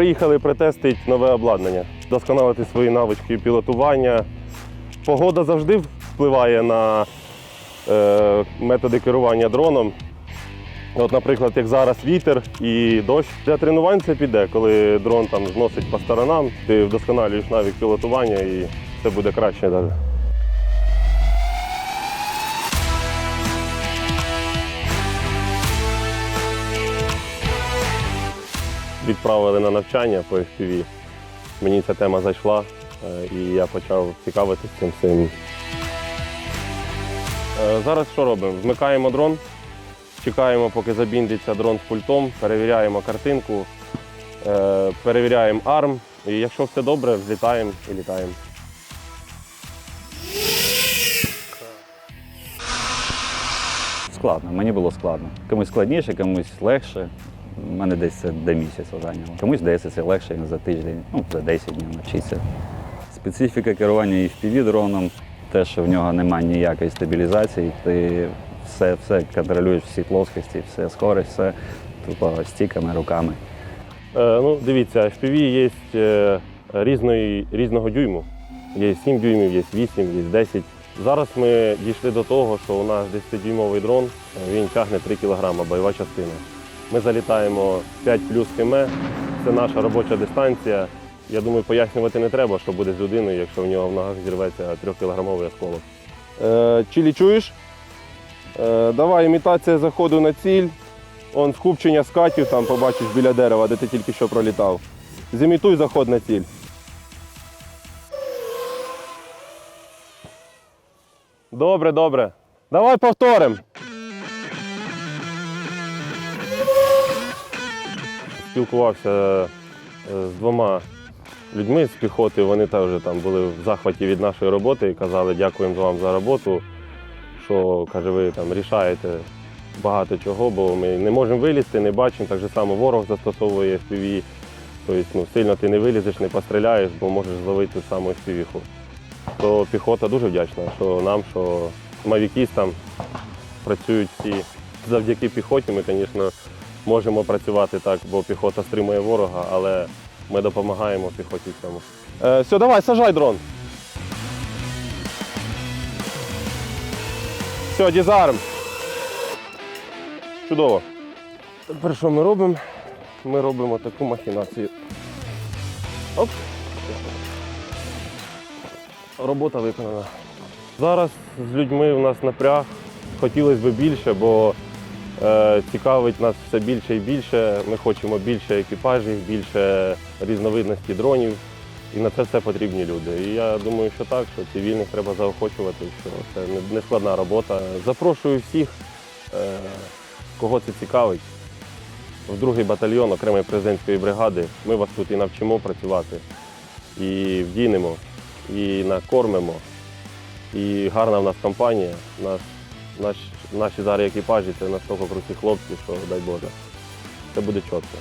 приїхали притестити нове обладнання, досконалити свої навички пілотування. Погода завжди впливає на е, методи керування дроном. От, наприклад, як зараз вітер і дощ. Для тренувань це піде, коли дрон там зносить по сторонам, ти вдосконалюєш навик пілотування і це буде краще навіть. Відправили на навчання по FPV. Мені ця тема зайшла е, і я почав цікавитися цим всім. Е, Зараз що робимо? Вмикаємо дрон, чекаємо, поки забіндиться дрон з пультом, перевіряємо картинку, е, перевіряємо арм. І якщо все добре, взлітаємо і літаємо. Складно, мені було складно. Комусь складніше, комусь легше. У мене десь це до місяця зайняло. Комусь здається, це легше за тиждень, ну, за 10 днів навчитися. Специфіка керування FPV дроном, те, що в нього немає ніякої стабілізації, ти все, все контролюєш всі плоскості, все скорість, все тупо стіками, руками. Е, ну, дивіться, FPV є е, різної, різного дюйму. Є 7 дюймів, є 8, є 10. Зараз ми дійшли до того, що у нас 10-дюймовий дрон, він тягне 3 кг бойова частина. Ми залітаємо 5 плюс км, це наша робоча дистанція. Я думаю, пояснювати не треба, що буде з людиною, якщо в нього в ногах зірветься 3-кілограмовий осколок. Е, Чилі чуєш? Е, давай імітація заходу на ціль. Он скупчення скатів там побачиш біля дерева, де ти тільки що пролітав. Зімітуй заход на ціль. Добре, добре. Давай повторимо. Спілкувався е, з двома людьми з піхоти. Вони теж там були в захваті від нашої роботи і казали, дякуємо вам за роботу. Що каже, ви там рішаєте багато чого, бо ми не можемо вилізти, не бачимо. Так же само ворог застосовує FPV. Тобто ну, сильно ти не вилізеш, не постріляєш, бо можеш зловити ту саму FPV. -ху. То піхота дуже вдячна, що нам, що мавікістам працюють всі. Завдяки піхоті ми, звісно, можемо працювати так, бо піхота стримує ворога, але ми допомагаємо піхоті в цьому. Е, все, давай, сажай дрон. Все, дізарм. Чудово. Тепер що ми робимо? Ми робимо таку махінацію. Оп. Робота виконана. Зараз з людьми у нас напряг. Хотілося б більше, бо цікавить нас все більше і більше. Ми хочемо більше екіпажів, більше різновидності дронів. І на це все потрібні люди. І я думаю, що так, що цивільних треба заохочувати, що це не складна робота. Запрошую всіх, е, кого це цікавить, в другий батальйон окремої президентської бригади. Ми вас тут і навчимо працювати, і вдінемо, і накормимо. І гарна в нас компанія. Нас, наш, наші зараз екіпажі це настільки круті хлопці, що дай Боже. Це буде чітко.